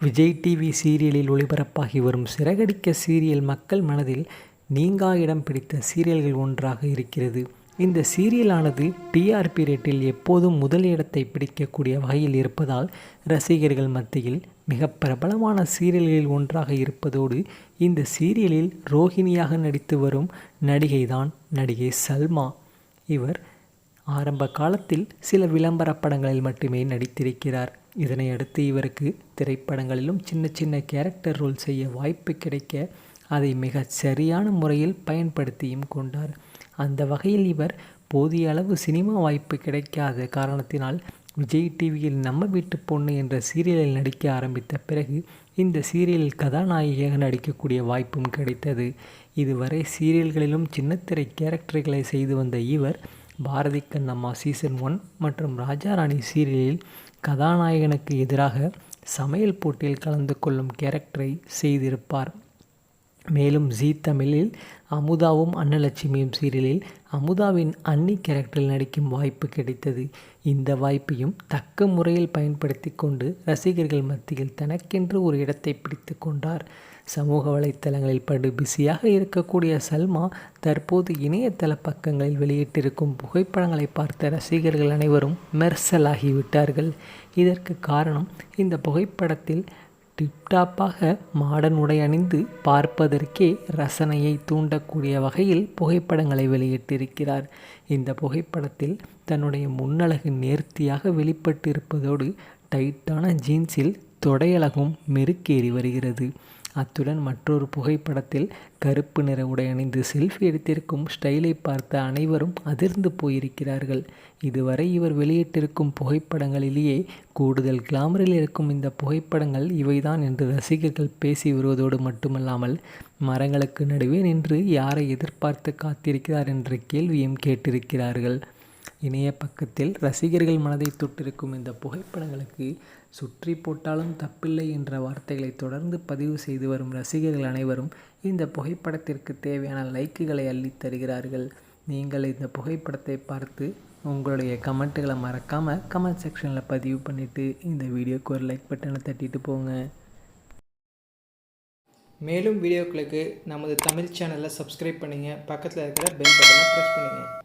Vijay TV சீரியலில் ஒளிபரப்பாகி வரும் Siragadikka serial மக்கள் மனதில் நீங்கா இடம் பிடித்த சீரியல்கள் ஒன்றாக இருக்கிறது. இந்த சீரியலானது டிஆர்பி ரேட்டில் எப்போதும் முதல் இடத்தை பிடிக்கக்கூடிய வகையில் இருப்பதால் ரசிகர்கள் மத்தியில் மிக பிரபலமான சீரியல்களில் ஒன்றாக இருப்பதோடு இந்த சீரியலில் ரோஹிணியாக நடித்து வரும் நடிகைதான் நடிகை சல்மா. இவர் ஆரம்ப காலத்தில் சில விளம்பர படங்களில் மட்டுமே நடித்திருக்கிறார். இதனை அடுத்து இவருக்கு திரைப்படங்களிலும் சின்ன சின்ன கேரக்டர் ரோல் செய்ய வாய்ப்பு கிடைக்க அதை மிக சரியான முறையில் பயன்படுத்தியும் கொண்டார். அந்த வகையில் இவர் போதிய அளவு சினிமா வாய்ப்பு கிடைக்காத காரணத்தினால் விஜய் டிவியில் நம்ம வீட்டு பொண்ணு என்ற சீரியலில் நடிக்க ஆரம்பித்த பிறகு இந்த சீரியலில் கதாநாயகியாக நடிக்கக்கூடிய வாய்ப்பும் கிடைத்தது. இதுவரை சீரியல்களிலும் சின்னத்திரை கேரக்டர்களை செய்து வந்த இவர் பாரதி கண்ணம்மா சீசன் ஒன் மற்றும் ராஜாராணி சீரியலில் கதாநாயகனுக்கு எதிராக சமையல் போட்டியில் கலந்து கொள்ளும் கேரக்டரை செய்திருப்பார். மேலும் ஜீ தமிழில் அமுதாவும் அன்னலட்சுமியும் சீரியலில் அமுதாவின் அன்னி கேரக்டரில் நடிக்கும் வாய்ப்பு கிடைத்தது. இந்த வாய்ப்பையும் தக்க முறையில் பயன்படுத்தி கொண்டு ரசிகர்கள் மத்தியில் தனக்கென்று ஒரு இடத்தை பிடித்து கொண்டார். சமூக வலைத்தளங்களில் படு பிஸியாக இருக்கக்கூடிய சல்மா தற்போது இணையதள பக்கங்களில் வெளியிட்டிருக்கும் புகைப்படங்களை பார்த்த ரசிகர்கள் அனைவரும் மெர்சலாகிவிட்டார்கள். இதற்கு காரணம் இந்த புகைப்படத்தில் டிப்டாப்பாக மாடர்ன் உடை அணிந்து பார்ப்பதற்கே ரசனையை தூண்டக்கூடிய வகையில் புகைப்படங்களை வெளியிட்டிருக்கிறார். இந்த புகைப்படத்தில் தன்னுடைய முன்னழகு நேர்த்தியாக வெளிப்பட்டிருப்பதோடு டைட்டான ஜீன்ஸில் தொடையழகும் மெருக்கேறி வருகிறது. அத்துடன் மற்றொரு புகைப்படத்தில் கருப்பு நிற உடை அணிந்து செல்ஃபி எடுத்திருக்கும் ஸ்டைலை பார்த்த அனைவரும் அதிர்ந்து போயிருக்கிறார்கள். இதுவரை இவர் வெளியிட்டிருக்கும் புகைப்படங்களிலேயே கூடுதல் கிளாமரில் இருக்கும் இந்த புகைப்படங்கள் இவைதான் என்று ரசிகர்கள் பேசி வருவதோடு மட்டுமல்லாமல் மரங்களுக்கு நடுவே நின்று யாரை எதிர்பார்த்து காத்திருக்கிறார் என்ற கேள்வியும் கேட்டிருக்கிறார்கள். இணைய பக்கத்தில் ரசிகர்கள் மனதை தொட்டிருக்கும் இந்த புகைப்படங்களுக்கு சுற்றி போட்டாலும் தப்பில்லை என்ற வார்த்தைகளை தொடர்ந்து பதிவு செய்து வரும் ரசிகர்கள் அனைவரும் இந்த புகைப்படத்திற்கு தேவையான லைக்குகளை அள்ளி தருகிறார்கள். நீங்கள் இந்த புகைப்படத்தை பார்த்து உங்களுடைய கமெண்ட்டுகளை மறக்காமல் கமெண்ட் செக்ஷனில் பதிவு பண்ணிவிட்டு இந்த வீடியோக்கு ஒரு லைக் பட்டனை தட்டிட்டு போங்க. மேலும் வீடியோக்களுக்கு நமது தமிழ் சேனலை சப்ஸ்கிரைப் பண்ணுங்கள் பக்கத்தில் இருக்கிற பெல் பட்டனை ப்ரெஸ் பண்ணுங்கள்